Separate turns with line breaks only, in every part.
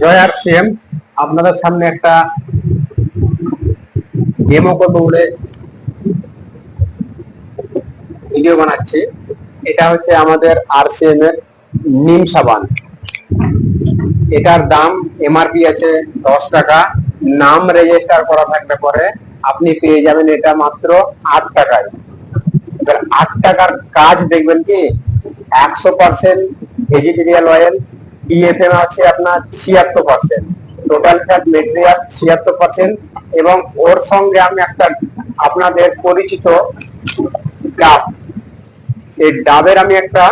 জয় আর CM. আপনাদের সামনে একটা ডেমো করব বলে ভিডিও বানাচ্ছি। এটা হচ্ছে আমাদের আর সিএম এর নিম সাবান। এটার দাম এমআরপি আছে দশ টাকা। নাম রেজিস্টার করা থাকলে পরে আপনি পেয়ে যাবেন এটা মাত্র আট টাকায়। এবার আট টাকার কাজ দেখবেন কি? একশো পার্সেন্ট ভেজিটেরিয়াল অয়েল ডিএফএম আছে আপনার ছিয়াত্তর পার্সেন্ট টোটাল ফ্যাট মেটেরিয়াল ছিয়াত্তর পার্সেন্ট এবং ওর সঙ্গে আমি একটা আপনাদের পরিচিত ডাব। এই ডাবের আমি একটা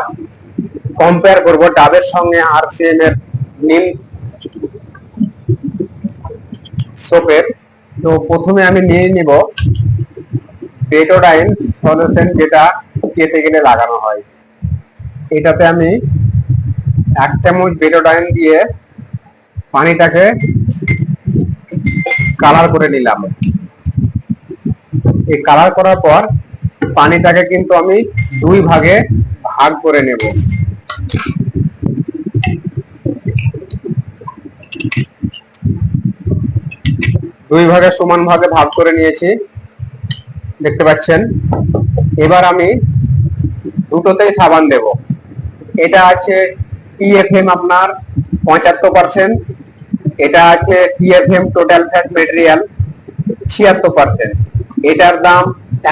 কম্পেয়ার করব। ডাবের সঙ্গে আর সিএম এর নিম সোপের তো প্রথমে আমি নিয়ে নিব বেটোডাইন সলিউশন যেটা কেটে গেলে লাগানো হয়। এটাতে আমি এক চামচ বেটোডাইন দিয়ে পানিটাকে কালার করে নিলাম। এই কালার করার পর পানিটাকে কিন্তু আমি দুই ভাগে ভাগ করে নেব। দুই ভাগে সমান ভাগে ভাগ করে নিয়েছি। দেখতে পাচ্ছেন? এবার আমি দুটোতেই সাবান দেব। এটা আছে টিএফএম আপনার পঁচাত্তর পার্সেন্ট এটা আছে টিএফএম টোটাল ফ্যাট মেটেরিয়াল ছিয়াত্তর পার্সেন্ট এটার দাম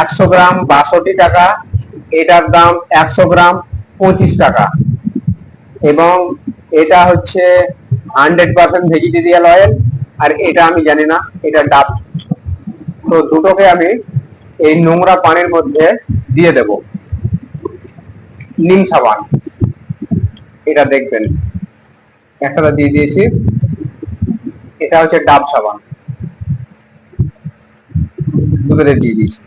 একশো গ্রাম বাষট্টি টাকা, এটার দাম একশো গ্রাম পঁচিশ টাকা। এবং এটা হচ্ছে হান্ড্রেড পার্সেন্ট ভেজিটেরিয়াল অয়েল আর এটা আমি জানি না, এটা ডাব। তো দুটোকে আমি এই নোংরা পানির মধ্যে দিয়ে দেব। নিম সাবান। এটা দেখবেন। একটা দিয়ে দিয়েছি। এটা হচ্ছে ডাব সাবান। দুটোতে দিয়ে দিয়েছি।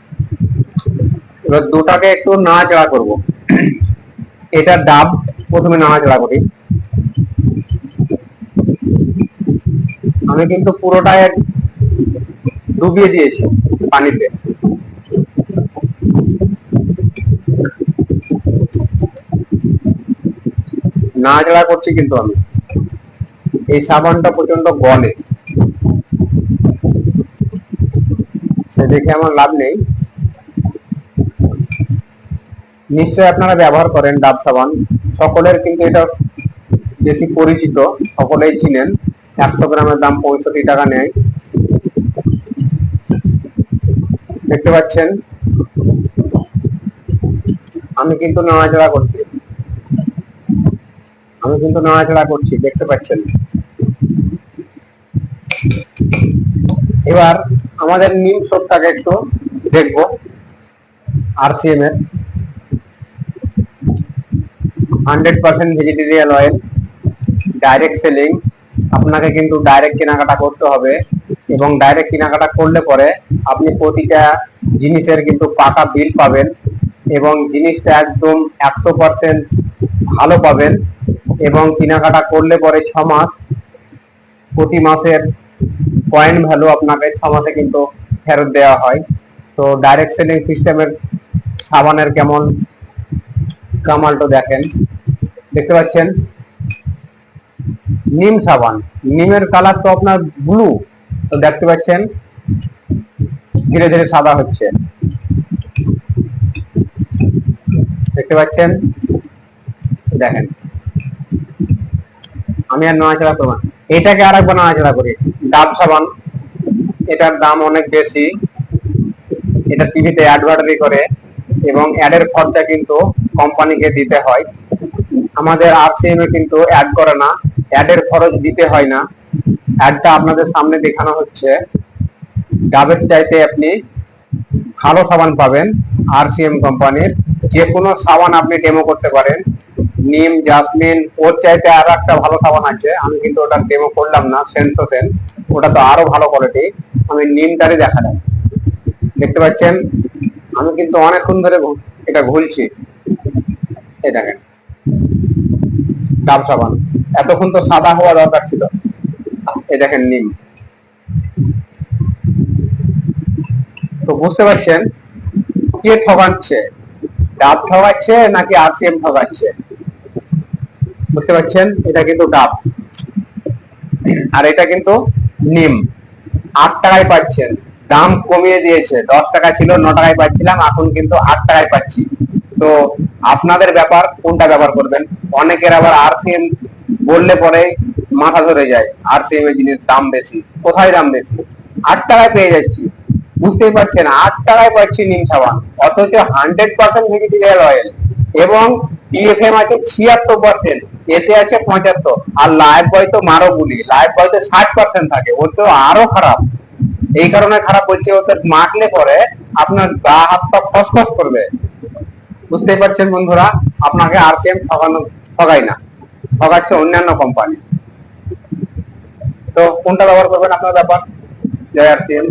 এবার দুটাকে একটু নাড়াচাড়া করব। এটা ডাব, প্রথমে নাড়াচাড়া করি। আমি কিন্তু পুরোটাই ডুবিয়ে দিয়েছি পানিতে। নাড়াচাড়া করছি কিন্তু আমি। এই সাবানটা প্রচণ্ড গলে। সে দেখে আমার লাভ নেই। নিশ্চয় আপনারা ব্যবহার করেন ডাব সাবান। সকলের কিন্তু এটা বেশি পরিচিত, সকলেই চিনেন। একশো গ্রামের দাম পঁয়ষট্টি টাকা নেয়। দেখতে পাচ্ছেন? আমি কিন্তু নাড়াচাড়া করছি। আমি কিন্তু নাড়াচাড়া করছি, দেখতে পাচ্ছেন? এবার আমাদের নিম সোপটাকে একটু দেখব আরসিএম এর। Hundred percent vegetable oil direct selling আপনাকে কিন্তু ডাইরেক্ট কেনাকাটা করতে হবে এবং ডাইরেক্ট কেনাকাটা করলে পরে আপনি প্রতিটা জিনিসের কিন্তু পাকা বিল পাবেন এবং জিনিসটা একদম একশো পার্সেন্ট ভালো পাবেন। এবং কেনাকাটা করলে পরে ছ মাস, প্রতি মাসের পয়েন্ট ভ্যালু আপনাকে ছ মাসে কিন্তু ফেরত দেওয়া হয়। তো ডাইরেক্ট সেলিং সিস্টেমের সাবানের কেমন কামালটা দেখেন। দেখতে পাচ্ছেন? নিম সাবান। নিমের কালার তো আপনার ব্লু তো দেখতে পাচ্ছেন? ধীরে ধীরে সাদা হচ্ছে। দেখতে পাচ্ছেন? দেখেন। আমি আর নাড়াচাড়া করব। এটাকে আর একবার নাড়াচাড়া করি। ডাব সাবান, এটার দাম অনেক বেশি। এটা টিভিতে অ্যাডভার্টারি করে এবং অ্যাডের খরচা কিন্তু কোম্পানিকে দিতে হয়। আমাদের আরসিএম এ কিন্তু অ্যাড করে না। অ্যাডের খরচ দিতে হয় না। অ্যাডটা আপনাদের সামনে দেখানো হচ্ছে। ডাবের চাইতে আপনি ভালো সাবান পাবেন। আরসিএম কোম্পানির যে কোনো সাবান আপনি ডেমো করতে পারেন। নিম জাসমিন ওর চাইতে আরও একটা ভালো সাবান আছে। আমি কিন্তু ওটা ডেমো করলাম না সেন্সোসেন ওটা তো আরও ভালো কোয়ালিটি আমি নিমটারই দেখালাম। দেখতে পাচ্ছেন? আমি কিন্তু অনেকক্ষণ ধরে এটা এই দেখেন। ডাব সাবান। এতক্ষণ তো সাদা হওয়া দরকার ছিল। এই দেখেন নিম। তো বুঝতে পারছেন? কে ঠকাচ্ছে? ডাব ঠকাচ্ছে নাকি আরসিএম ঠকাচ্ছে? বুঝতে পারছেন? এটা কিন্তু ডাব। আর এটা কিন্তু নিম। আট টাকায় পাচ্ছেন। দাম কমিয়ে দিয়েছে। দশ টাকা ছিল, ন টাকায় পাচ্ছিলাম, এখন কিন্তু আট টাকায় পাচ্ছি। তো আপনাদের ব্যাপার, কোনটা ব্যবহার করবেন? অনেকের আবার আরসিএম বললে পরে মাথা ধরে যায়, আরসিএম এর জিনিস দাম বেশি। কোথায় দাম বেশি? আট টাকায় পেয়ে যাচ্ছি। বুঝতেই পারছেন, আট টাকায় পাচ্ছি নিম সাবান। অথচ হান্ড্রেড পার্সেন্ট ভেজিটেরিয়াল অয়েল এবং ডিএফএম আছে ছিয়াত্তর পার্সেন্ট এতে আছে পঁচাত্তর। আর লাইফ বয় তো মারো গুলি লাইফ বয় তো ষাট পার্সেন্ট থাকে। ওর তো আরও খারাপ। এই কারণে খারাপ বলছে ওতে মাখলে পরে আপনার গা হাত পা খসখস করবে। বুঝতেই পারছেন বন্ধুরা? আপনাকে আরসিএম ঠকানো, ঠকাই না। ঠকাচ্ছে অন্যান্য কোম্পানি তো কোনটা ব্যবহার করবেন আপনার ব্যাপার? জয় আরসিএম